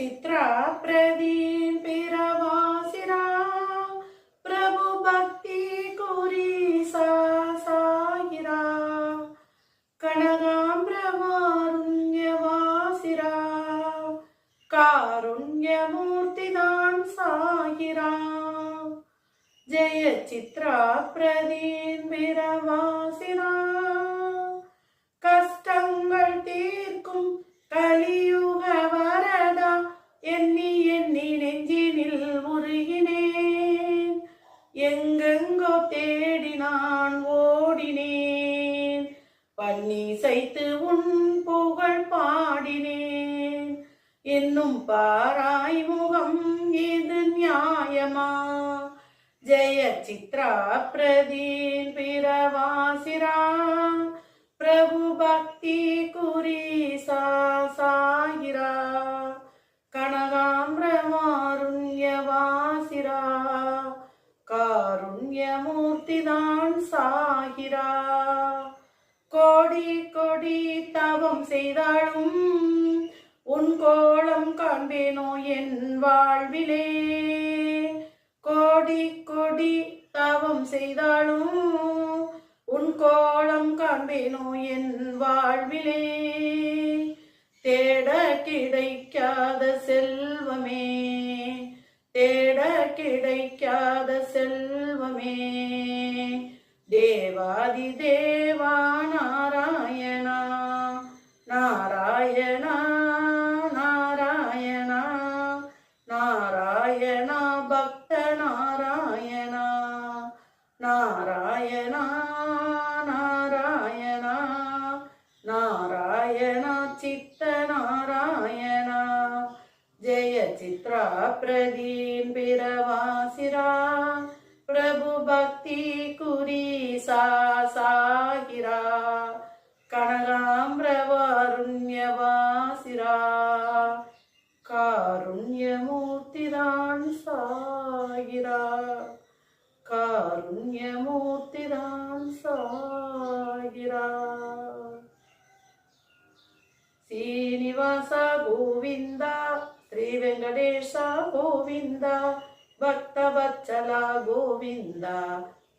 చిత్ర ప్రదీపిరవాసిరా. ప్రభు భక్తి కురి సాగిరా కనగాంబ్రవారుణ్యవాసిరా కారుణ్యమూర్తిదాన్ సాగిరా. జయ చిత్ర ప్రదీపిరవాసిరా. பன்னிசைத்து உன் புகழ் பாடினேன். என்னும் பாராய் முகம் இது நியாயமா? ஜெய சித்ரா பிரதீன் பிரவாசிரா. பிரபு பக்தி குறி சாகிரா கனகாம்பிரமாருண்யவாசிரா காருண்யமூர்த்திதான் சாகிரா. கோடி கொடி தவம் செய்தாலும் உன் கோலம் காண்பேனோ என் வாழ்விலே. கோடி கொடி தவம் செய்தாலும் உன் கோலம் காண்பேனோ என் வாழ்விலே. தேட கிடைக்காத செல்வமே தேட கிடைக்காத செல்வமே. தேவாதி தேவா நாராயணா நாராயணா. நாராயணா சித்த நாராயணா ஜெய சித்ரா பிரதீம் பிரவாசிரா. பிரபு பக்தி குறி சாகிரா. கனகாம்பிரவாருண்யவாசிரா காருண்யமூர்த்திதான் சாகிரா. കാരുണ്യമൂർത്തിരാം സായിര ശ്രീനിവാസ ഗോവിന്ദ ശ്രീ വെങ്കടേശ ഗോവിന്ദ ഭക്തവത്സല ഗോവിന്ദ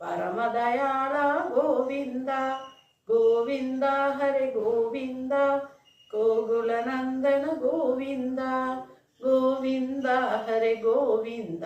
പരമദയാള ഗോവിന്ദ ഗോവിന്ദ ഹരി ഗോവിന്ദ ഗോകുലനന്ദന ഗോവിന്ദ ഗോവിന്ദ ഹരി ഗോവിന്ദ.